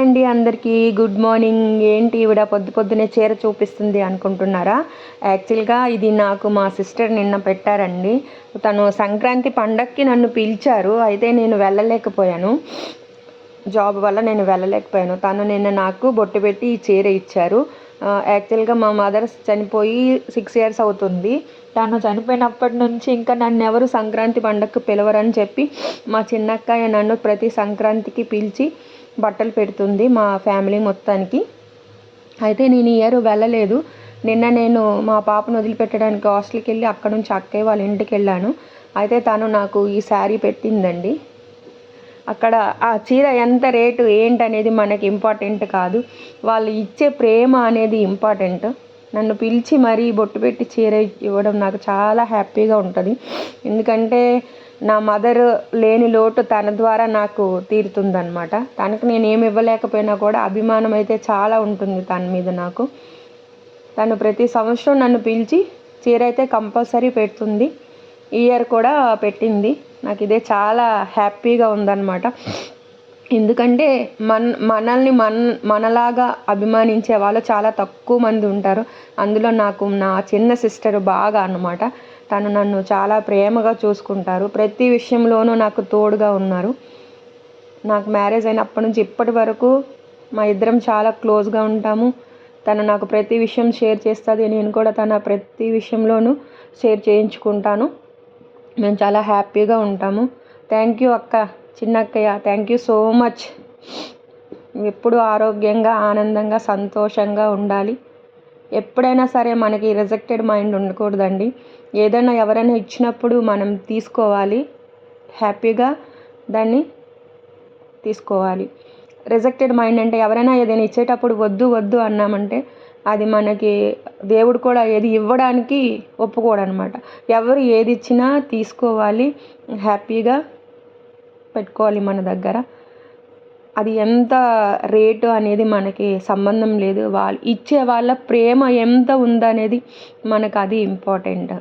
అండి అందరికీ. Good morning. ఏంటి ఈవిడ పొద్దు పొద్దునే చీర చూపిస్తుంది అనుకుంటున్నారా? యాక్చువల్గా ఇది నాకు మా సిస్టర్ నిన్న పెట్టారండి. తను సంక్రాంతి పండక్కి నన్ను పిలిచారు. అయితే నేను వెళ్ళలేకపోయాను. జాబ్ వల్ల నేను వెళ్ళలేకపోయాను. తను నిన్న నాకు బొట్టు పెట్టి ఈ చీర ఇచ్చారు. యాక్చువల్గా మా మదర్ చనిపోయి సిక్స్ ఇయర్స్ అవుతుంది. తను చనిపోయినప్పటి నుంచి ఇంకా నన్ను ఎవరు సంక్రాంతి పండగకు పిలవరని చెప్పి మా చిన్నక్కయ్య నన్ను ప్రతి సంక్రాంతికి పిలిచి బట్టలు పెడుతుంది మా ఫ్యామిలీ మొత్తానికి. అయితే నేను ఇయర్ వెళ్ళలేదు. నిన్న నేను మా పాపను వదిలిపెట్టడానికి హాస్టల్కి వెళ్ళి అక్కడ నుంచి అక్కయ్య వాళ్ళ ఇంటికి వెళ్ళాను. అయితే తను నాకు ఈ శారీ పెట్టిందండి. అక్కడ ఆ చీర ఎంత రేటు ఏంటనేది మనకి ఇంపార్టెంట్ కాదు. వాళ్ళు ఇచ్చే ప్రేమ అనేది ఇంపార్టెంట్. నన్ను పిలిచి మరీ బొట్టు పెట్టి చీర ఇవ్వడం నాకు చాలా హ్యాపీగా ఉంటుంది. ఎందుకంటే నా మదర్ లేని లోటు తన ద్వారా నాకు తీరుతుందనమాట తనకు నేను ఏమి ఇవ్వలేకపోయినా కూడా అభిమానం అయితే చాలా ఉంటుంది తన మీద నాకు. తను ప్రతి సంవత్సరం నన్ను పిలిచి చీర అయితే కంపల్సరీ పెడుతుంది. ఇయర్ కూడా పెట్టింది. నాకు ఇదే చాలా హ్యాపీగా ఉందన్నమాట. ఎందుకంటే మన మనల్ని మన మనలాగా అభిమానించే వాళ్ళు చాలా తక్కువ మంది ఉంటారు. అందులో నాకు నా చిన్న సిస్టర్ బాగా అన్నమాట. తను నన్ను చాలా ప్రేమగా చూసుకుంటారు. ప్రతి విషయంలోనూ నాకు తోడుగా ఉన్నారు. నాకు మ్యారేజ్ అయినప్పటి నుంచి ఇప్పటి వరకు మా ఇద్దరం చాలా క్లోజ్గా ఉంటాము. తను నాకు ప్రతి విషయం షేర్ చేస్తుంది. నేను కూడా తన ప్రతి విషయంలోనూ షేర్ చేయించుకుంటాను. మేము చాలా హ్యాపీగా ఉంటాము. థ్యాంక్ యూ అక్క చిన్నక్కయ్య. థ్యాంక్ యూ సో మచ్ ఎప్పుడు ఆరోగ్యంగా ఆనందంగా సంతోషంగా ఉండాలి. ఎప్పుడైనా సరే మనకి రిజెక్టెడ్ మైండ్ ఉండకూడదండి. ఏదైనా ఎవరైనా ఇచ్చినప్పుడు మనం తీసుకోవాలి. హ్యాపీగా దాన్ని తీసుకోవాలి. రిజెక్టెడ్ మైండ్ అంటే ఎవరైనా ఏదైనా ఇచ్చేటప్పుడు వద్దు వద్దు అన్నామంటే అది మనకి దేవుడు కూడా ఏది ఇవ్వడానికి ఒప్పుకోడనమాట. ఎవరు ఏది ఇచ్చినా తీసుకోవాలి. హ్యాపీగా పెట్టుకోవాలి మన దగ్గర. అది ఎంత రేటు అనేది మనకి సంబంధం లేదు. వాళ్ళు ఇచ్చే వాళ్ళ ప్రేమ ఎంత ఉందనేది మనకు అది ఇంపార్టెంట్.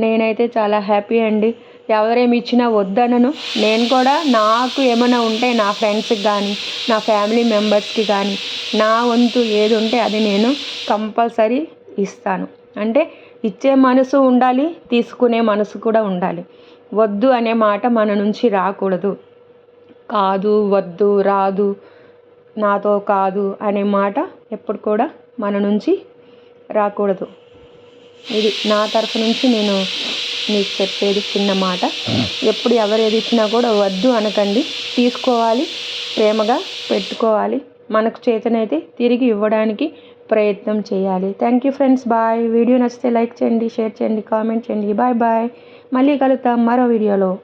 నేనైతే చాలా హ్యాపీ అండి. ఎవరేమి ఇచ్చినా వద్దనను. నేను కూడా నాకు ఏమైనా ఉంటే నా ఫ్రెండ్స్కి కానీ నా ఫ్యామిలీ మెంబర్స్కి కానీ నా వంతు ఏది ఉంటే అది నేను కంపల్సరీ ఇస్తాను. అంటే ఇచ్చే మనసు ఉండాలి తీసుకునే మనసు కూడా ఉండాలి. వద్దు అనే మాట మన నుంచి రాకూడదు. కాదు వద్దు రాదు నాతో కాదు అనే మాట ఎప్పుడు కూడా మన నుంచి రాకూడదు. ఇది నా తరఫు నుంచి నేను మీకు చెప్పేది చిన్న మాట. ఎప్పుడు ఎవరు ఏది ఇచ్చినా కూడా వద్దు అనకండి. తీసుకోవాలి ప్రేమగా పెట్టుకోవాలి. మనకు చేతనైతే తిరిగి ఇవ్వడానికి ప్రయత్నం చేయాలి. Thank you friends bye video నచ్చితే లైక్ చేయండి షేర్ చేయండి కామెంట్ చేయండి. బాయ్ బాయ్ మళ్ళీ కలుద్దాం మరో వీడియోలో.